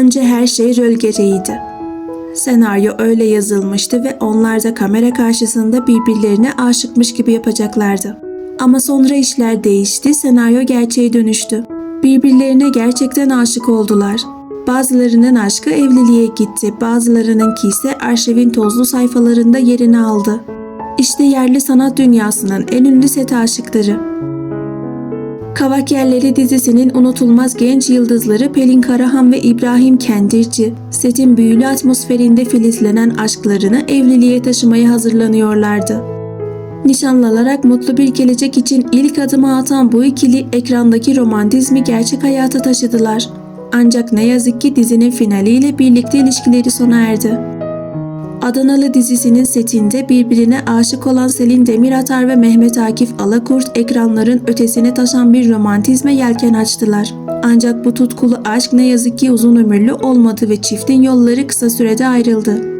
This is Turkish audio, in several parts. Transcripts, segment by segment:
Önce her şey rol gereğiydi. Senaryo öyle yazılmıştı ve onlar da kamera karşısında birbirlerine aşıkmış gibi yapacaklardı. Ama sonra işler değişti, senaryo gerçeğe dönüştü. Birbirlerine gerçekten aşık oldular. Bazılarının aşkı evliliğe gitti, bazılarınınki ise arşivin tozlu sayfalarında yerini aldı. İşte yerli sanat dünyasının en ünlü set aşıkları. Kavak Yerleri dizisinin unutulmaz genç yıldızları Pelin Karahan ve İbrahim Kendirci, setin büyülü atmosferinde filizlenen aşklarını evliliğe taşımaya hazırlanıyorlardı. Nişanlanarak mutlu bir gelecek için ilk adımı atan bu ikili ekrandaki romantizmi gerçek hayata taşıdılar. Ancak ne yazık ki dizinin finaliyle birlikte ilişkileri sona erdi. Adanalı dizisinin setinde birbirine aşık olan Selin Demiratar ve Mehmet Akif Alakurt ekranların ötesine taşan bir romantizme yelken açtılar. Ancak bu tutkulu aşk ne yazık ki uzun ömürlü olmadı ve çiftin yolları kısa sürede ayrıldı.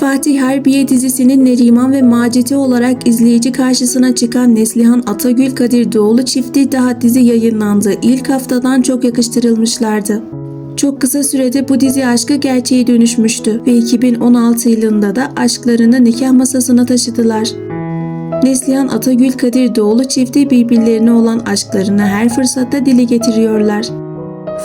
Fatih Harbiye dizisinin Neriman ve Macit'i olarak izleyici karşısına çıkan Neslihan Atagül Kadir Doğulu çifti daha dizi yayınlandığı ilk haftadan çok yakıştırılmışlardı. Çok kısa sürede bu dizi aşkı gerçeğe dönüşmüştü ve 2016 yılında da aşklarını nikah masasına taşıdılar. Neslihan Atagül Kadir Doğulu çifti birbirlerine olan aşklarını her fırsatta dile getiriyorlar.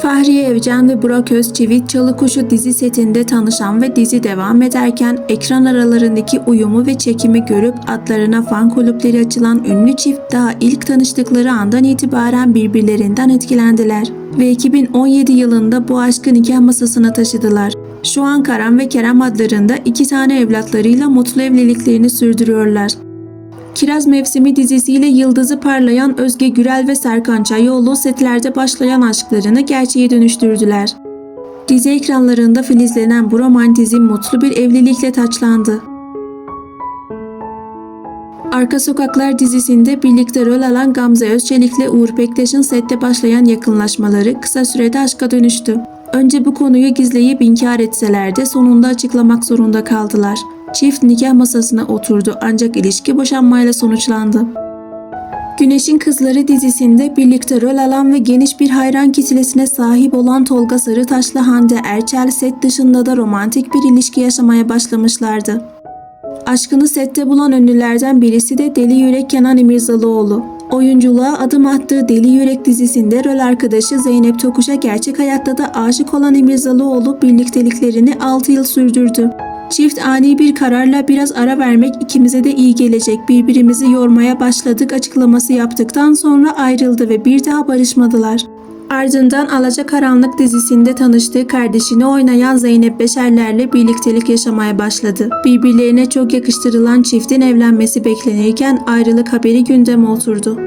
Fahriye Evcen ve Burak Özçivit Çalıkuşu dizi setinde tanışan ve dizi devam ederken ekran aralarındaki uyumu ve çekimi görüp adlarına fan kulüpleri açılan ünlü çift daha ilk tanıştıkları andan itibaren birbirlerinden etkilendiler ve 2017 yılında bu aşkı nikah masasına taşıdılar. Şu an Karan ve Kerem adlarında iki tane evlatlarıyla mutlu evliliklerini sürdürüyorlar. Kiraz Mevsimi dizisiyle yıldızı parlayan Özge Gürel ve Serkan Çayoğlu setlerde başlayan aşklarını gerçeğe dönüştürdüler. Dizi ekranlarında filizlenen bu romantizm mutlu bir evlilikle taçlandı. Arka Sokaklar dizisinde birlikte rol alan Gamze Özçelik ile Uğur Bektaş'ın sette başlayan yakınlaşmaları kısa sürede aşka dönüştü. Önce bu konuyu gizleyip inkar etseler de sonunda açıklamak zorunda kaldılar. Çift nikah masasına oturdu ancak ilişki boşanmayla sonuçlandı. Güneşin Kızları dizisinde birlikte rol alan ve geniş bir hayran kitlesine sahip olan Tolga Sarıtaş'la Hande Erçel set dışında da romantik bir ilişki yaşamaya başlamışlardı. Aşkını sette bulan ünlülerden birisi de Deli Yürek Kenan İmirzalıoğlu. Oyunculuğa adım attığı Deli Yürek dizisinde rol arkadaşı Zeynep Tokuş'a gerçek hayatta da aşık olan İmirzalıoğlu birlikteliklerini 6 yıl sürdürdü. Çift ani bir kararla biraz ara vermek ikimize de iyi gelecek birbirimizi yormaya başladık açıklaması yaptıktan sonra ayrıldı ve bir daha barışmadılar. Ardından Alacakaranlık dizisinde tanıştığı kardeşini oynayan Zeynep Beşerler'le birliktelik yaşamaya başladı. Birbirlerine çok yakıştırılan çiftin evlenmesi beklenirken ayrılık haberi gündeme oturdu.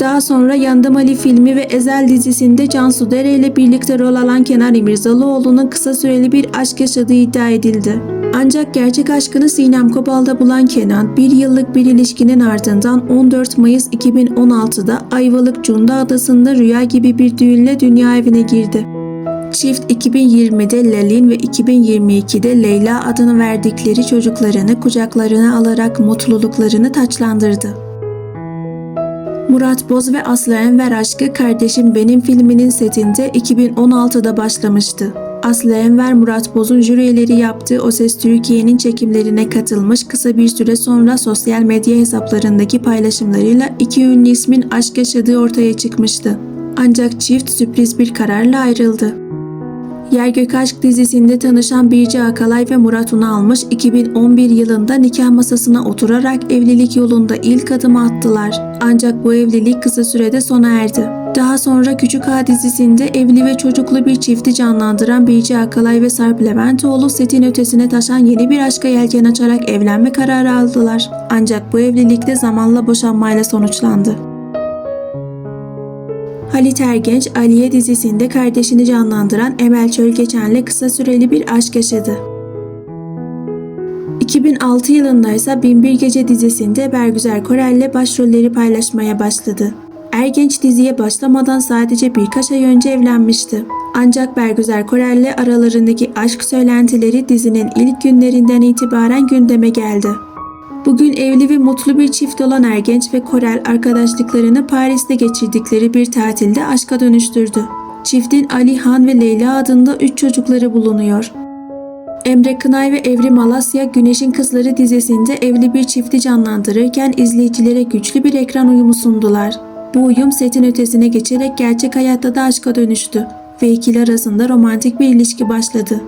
Daha sonra Yandım Ali filmi ve Ezel dizisinde Cansu Dere ile birlikte rol alan Kenan İmirzalıoğlu'nun kısa süreli bir aşk yaşadığı iddia edildi. Ancak gerçek aşkını Sinem Kobal'da bulan Kenan, bir yıllık bir ilişkinin ardından 14 Mayıs 2016'da Ayvalık Cunda Adası'nda rüya gibi bir düğünle dünya evine girdi. Çift 2020'de Lelin ve 2022'de Leyla adını verdikleri çocuklarını kucaklarına alarak mutluluklarını taçlandırdı. Murat Boz ve Aslı Enver aşkı Kardeşim Benim filminin setinde 2016'da başlamıştı. Aslı Enver Murat Boz'un jüri üyeleri yaptığı O Ses Türkiye'nin çekimlerine katılmış kısa bir süre sonra sosyal medya hesaplarındaki paylaşımlarıyla iki ünlü ismin aşk yaşadığı ortaya çıkmıştı. Ancak çift sürpriz bir kararla ayrıldı. Yer Gök Aşk dizisinde tanışan Birce Akalay ve Murat Unalmış 2011 yılında nikah masasına oturarak evlilik yolunda ilk adımı attılar. Ancak bu evlilik kısa sürede sona erdi. Daha sonra Küçük Ağa dizisinde evli ve çocuklu bir çifti canlandıran Birce Akalay ve Sarp Leventoğlu setin ötesine taşan yeni bir aşka yelken açarak evlenme kararı aldılar. Ancak bu evlilik de zamanla boşanmayla sonuçlandı. Halit Ergenç, Aliye dizisinde kardeşini canlandıran Emel Çölgeçen'le kısa süreli bir aşk yaşadı. 2006 yılında ise Binbir Gece dizisinde Bergüzer Korel'le başrolleri paylaşmaya başladı. Ergenç diziye başlamadan sadece birkaç ay önce evlenmişti. Ancak Bergüzer Korel'le aralarındaki aşk söylentileri dizinin ilk günlerinden itibaren gündeme geldi. Bugün evli ve mutlu bir çift olan Ergenç ve Korel arkadaşlıklarını Paris'te geçirdikleri bir tatilde aşka dönüştürdü. Çiftin Ali Han ve Leyla adında 3 çocukları bulunuyor. Emre Kınay ve Evrim Alasya Güneşin Kızları dizisinde evli bir çifti canlandırırken izleyicilere güçlü bir ekran uyumu sundular. Bu uyum setin ötesine geçerek gerçek hayatta da aşka dönüştü ve ikili arasında romantik bir ilişki başladı.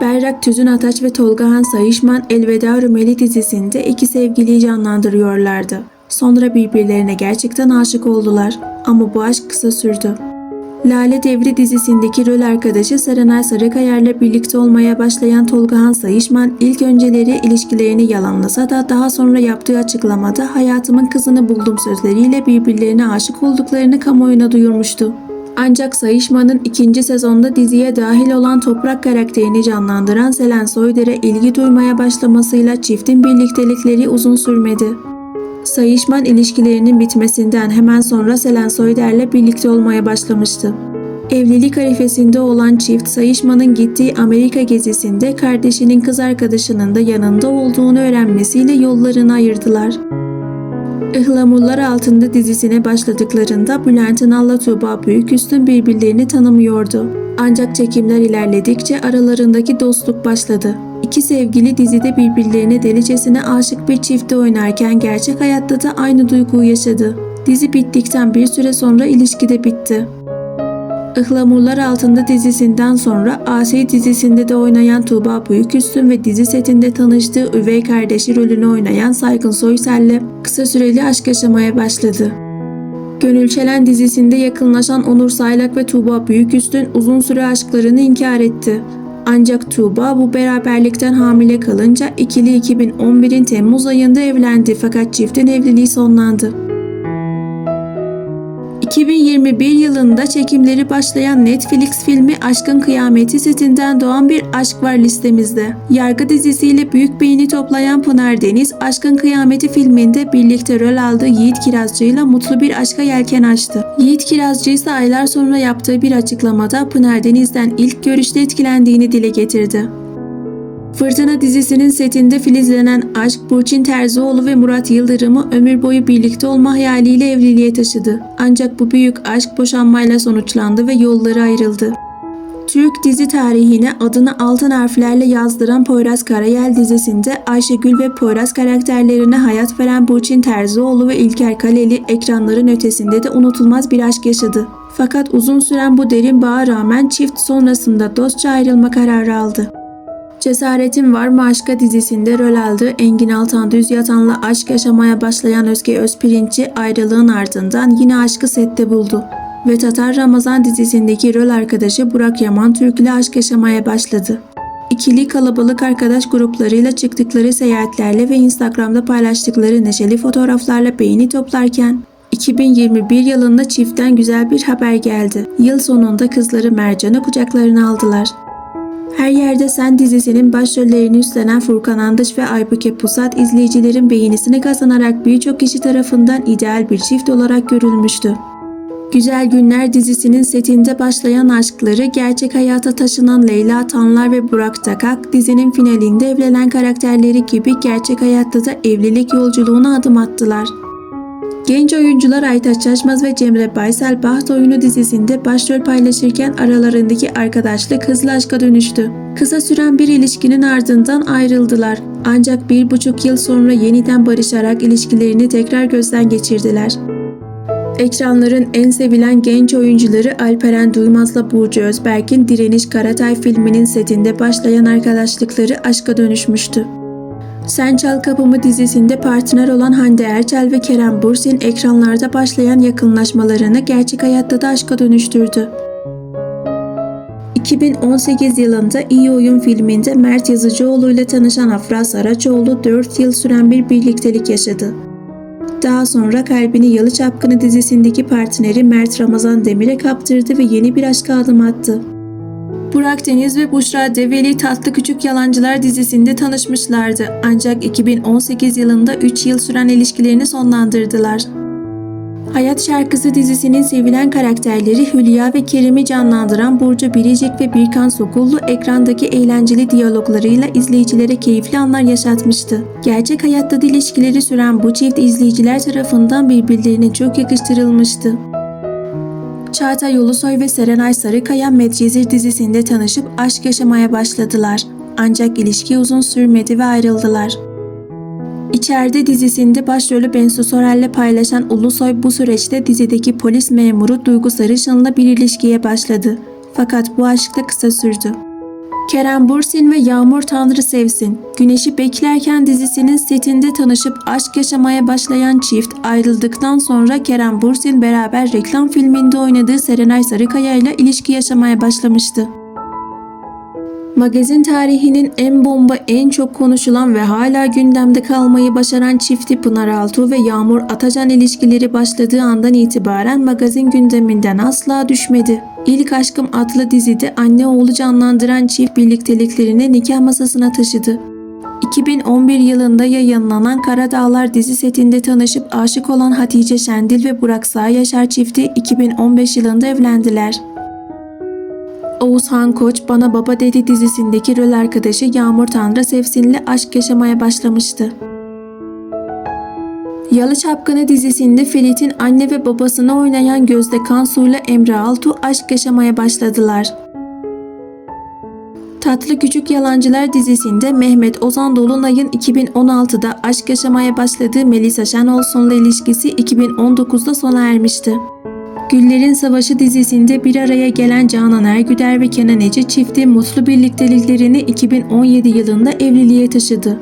Berrak Tüzün Ataç ve Tolga Han Sayışman Elveda Rumeli dizisinde iki sevgiliyi canlandırıyorlardı. Sonra birbirlerine gerçekten aşık oldular ama bu aşk kısa sürdü. Lale Devri dizisindeki rol arkadaşı Serenay Sarıkayar'la birlikte olmaya başlayan Tolga Han Sayışman ilk önceleri ilişkilerini yalanlasa da daha sonra yaptığı açıklamada hayatımın kızını buldum sözleriyle birbirlerine aşık olduklarını kamuoyuna duyurmuştu. Ancak Sayışman'ın ikinci sezonda diziye dahil olan Toprak karakterini canlandıran Selen Soyder'e ilgi duymaya başlamasıyla çiftin birliktelikleri uzun sürmedi. Sayışman ilişkilerinin bitmesinden hemen sonra Selen Soyder'le birlikte olmaya başlamıştı. Evlilik arifesinde olan çift Sayışman'ın gittiği Amerika gezisinde kardeşinin kız arkadaşının da yanında olduğunu öğrenmesiyle yollarını ayırdılar. Ihlamurlar Altında dizisine başladıklarında Bülent Ünal'la Tuğba Büyüküstün birbirlerini tanımıyordu. Ancak çekimler ilerledikçe aralarındaki dostluk başladı. İki sevgili dizide birbirlerine delicesine aşık bir çifte oynarken gerçek hayatta da aynı duyguyu yaşadı. Dizi bittikten bir süre sonra ilişki de bitti. Ihlamurlar Altında dizisinden sonra Asi dizisinde de oynayan Tuğba Büyüküstün ve dizi setinde tanıştığı üvey kardeşi rolünü oynayan Saygın Soysel'le kısa süreli aşk yaşamaya başladı. Gönül Çelen dizisinde yakınlaşan Onur Saylak ve Tuğba Büyüküstün uzun süre aşklarını inkar etti. Ancak Tuğba bu beraberlikten hamile kalınca ikili 2011'in Temmuz ayında evlendi fakat çiftin evliliği sonlandı. 2021 yılında çekimleri başlayan Netflix filmi Aşkın Kıyameti setinden doğan bir aşk var listemizde. Yargı dizisiyle büyük beğeni toplayan Pınar Deniz, Aşkın Kıyameti filminde birlikte rol aldığı Yiğit Kirazcı ile mutlu bir aşka yelken açtı. Yiğit Kirazcı ise aylar sonra yaptığı bir açıklamada Pınar Deniz'den ilk görüşte etkilendiğini dile getirdi. Fırtına dizisinin setinde filizlenen aşk Burçin Terzioğlu ve Murat Yıldırım'ı ömür boyu birlikte olma hayaliyle evliliğe taşıdı. Ancak bu büyük aşk boşanmayla sonuçlandı ve yolları ayrıldı. Türk dizi tarihine adını altın harflerle yazdıran Poyraz Karayel dizisinde Ayşegül ve Poyraz karakterlerine hayat veren Burçin Terzioğlu ve İlker Kaleli ekranların ötesinde de unutulmaz bir aşk yaşadı. Fakat uzun süren bu derin bağa rağmen çift sonrasında dostça ayrılma kararı aldı. Cesaretin Var mı Aşka dizisinde rol aldığı Engin Altan Düz Yatan'la aşk yaşamaya başlayan Özge Özpirinç'i ayrılığın ardından yine aşkı sette buldu. Ve Tatar Ramazan dizisindeki rol arkadaşı Burak Yaman Türk aşk yaşamaya başladı. İkili kalabalık arkadaş gruplarıyla çıktıkları seyahatlerle ve Instagram'da paylaştıkları neşeli fotoğraflarla beğeni toplarken 2021 yılında çiftten güzel bir haber geldi. Yıl sonunda kızları Mercan'ı kucaklarına aldılar. Her Yerde Sen dizisinin başrollerini üstlenen Furkan Andıç ve Aybüke Pusat izleyicilerin beğenisini kazanarak birçok kişi tarafından ideal bir çift olarak görülmüştü. Güzel Günler dizisinin setinde başlayan aşkları gerçek hayata taşınan Leyla Tanlar ve Burak Takak dizinin finalinde evlenen karakterleri gibi gerçek hayatta da evlilik yolculuğuna adım attılar. Genç oyuncular Aytaç Şaşmaz ve Cemre Baysal Baht Oyunu dizisinde başrol paylaşırken aralarındaki arkadaşlık hızlı aşka dönüştü. Kısa süren bir ilişkinin ardından ayrıldılar. Ancak bir buçuk yıl sonra yeniden barışarak ilişkilerini tekrar gözden geçirdiler. Ekranların en sevilen genç oyuncuları Alperen Duymaz'la Burcu Özberk'in Direniş Karatay filminin setinde başlayan arkadaşlıkları aşka dönüşmüştü. Sen Çal Kapımı dizisinde partner olan Hande Erçel ve Kerem Bürsin ekranlarda başlayan yakınlaşmalarını gerçek hayatta da aşka dönüştürdü. 2018 yılında İyi Oyun filminde Mert Yazıcıoğlu ile tanışan Afra Saraçoğlu 4 yıl süren bir birliktelik yaşadı. Daha sonra Kalbini Yalı Çapkını dizisindeki partneri Mert Ramazan Demir'e kaptırdı ve yeni bir aşka adım attı. Burak Deniz ve Buşra Develi Tatlı Küçük Yalancılar dizisinde tanışmışlardı. Ancak 2018 yılında 3 yıl süren ilişkilerini sonlandırdılar. Hayat Şarkısı dizisinin sevilen karakterleri Hülya ve Kerim'i canlandıran Burcu Biricik ve Birkan Sokullu ekrandaki eğlenceli diyaloglarıyla izleyicilere keyifli anlar yaşatmıştı. Gerçek hayatta da ilişkileri süren bu çift izleyiciler tarafından birbirlerine çok yakıştırılmıştı. Çağatay Ulusoy ve Serenay Sarıkaya Medcezir dizisinde tanışıp aşk yaşamaya başladılar. Ancak ilişki uzun sürmedi ve ayrıldılar. İçeride dizisinde başrolü Bensu Sorel'le paylaşan Ulusoy bu süreçte dizideki polis memuru Duygu Sarışın'la bir ilişkiye başladı. Fakat bu aşk da kısa sürdü. Kerem Bursin ve Yağmur Tanrı Sevsin, Güneşi Beklerken dizisinin setinde tanışıp aşk yaşamaya başlayan çift ayrıldıktan sonra Kerem Bursin beraber reklam filminde oynadığı Serenay Sarıkaya ile ilişki yaşamaya başlamıştı. Magazin tarihinin en bomba, en çok konuşulan ve hala gündemde kalmayı başaran çifti Pınar Altuğ ve Yağmur Atacan ilişkileri başladığı andan itibaren magazin gündeminden asla düşmedi. İlk Aşkım adlı dizide anne oğlu canlandıran çift birlikteliklerini nikah masasına taşıdı. 2011 yılında yayınlanan Kara Dağlar dizi setinde tanışıp aşık olan Hatice Şendil ve Burak Sağyaşar çifti 2015 yılında evlendiler. Oğuzhan Koç Bana Baba Dedi dizisindeki rol arkadaşı Yağmur Tanrı Sevsin'le aşk yaşamaya başlamıştı. Yalı Çapkını dizisinde Felit'in anne ve babasını oynayan Gözde Kansu ile Emre Altuğ aşk yaşamaya başladılar. Tatlı Küçük Yalancılar dizisinde Mehmet Ozan Dolunay'ın 2016'da aşk yaşamaya başladığı Melisa Şenolsun'la ilişkisi 2019'da sona ermişti. Güllerin Savaşı dizisinde bir araya gelen Canan Ergüder ve Kenan Ece çifti mutlu birlikteliklerini 2017 yılında evliliğe taşıdı.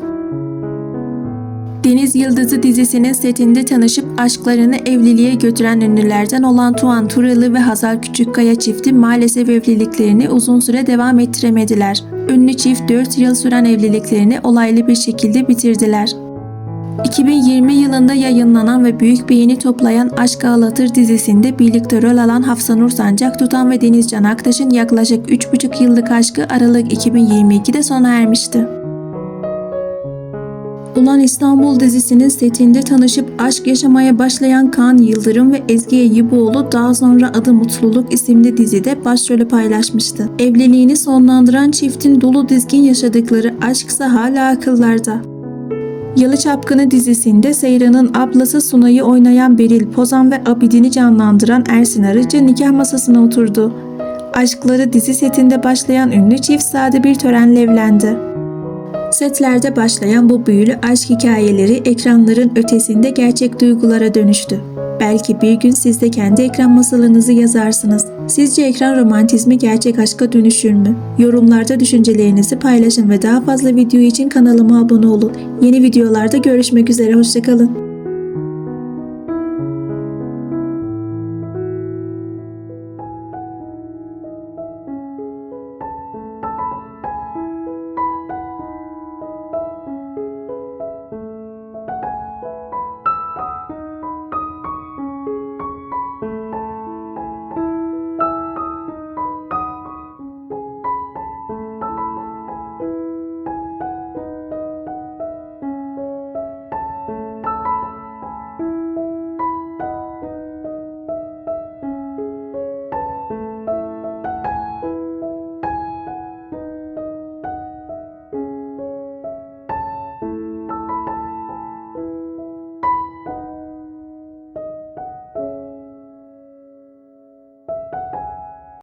Deniz Yıldızı dizisinin setinde tanışıp aşklarını evliliğe götüren ünlülerden olan Tuğan Turalı ve Hazal Küçükkaya çifti maalesef evliliklerini uzun süre devam ettiremediler. Ünlü çift 4 yıl süren evliliklerini olaylı bir şekilde bitirdiler. 2020 yılında yayınlanan ve büyük beğeni toplayan Aşk Ağlatır dizisinde birlikte rol alan Hafsa Nur Sancak Tutan ve Deniz Can Aktaş'ın yaklaşık 3,5 yıllık aşkı Aralık 2022'de sona ermişti. Ulan İstanbul dizisinin setinde tanışıp aşk yaşamaya başlayan Kaan Yıldırım ve Ezgi Eyüboğlu daha sonra adı Mutluluk isimli dizide başrolü paylaşmıştı. Evliliğini sonlandıran çiftin dolu dizgin yaşadıkları aşksa hala akıllarda. Yalı Çapkını dizisinde Seyran'ın ablası Sunay'ı oynayan Beril Pozan ve Abidin'i canlandıran Ersin Arıcı nikah masasına oturdu. Aşkları dizi setinde başlayan ünlü çift sade bir törenle evlendi. Setlerde başlayan bu büyülü aşk hikayeleri ekranların ötesinde gerçek duygulara dönüştü. Belki bir gün siz de kendi ekran masalınızı yazarsınız. Sizce ekran romantizmi gerçek aşka dönüşür mü? Yorumlarda düşüncelerinizi paylaşın ve daha fazla video için kanalıma abone olun. Yeni videolarda görüşmek üzere, hoşçakalın.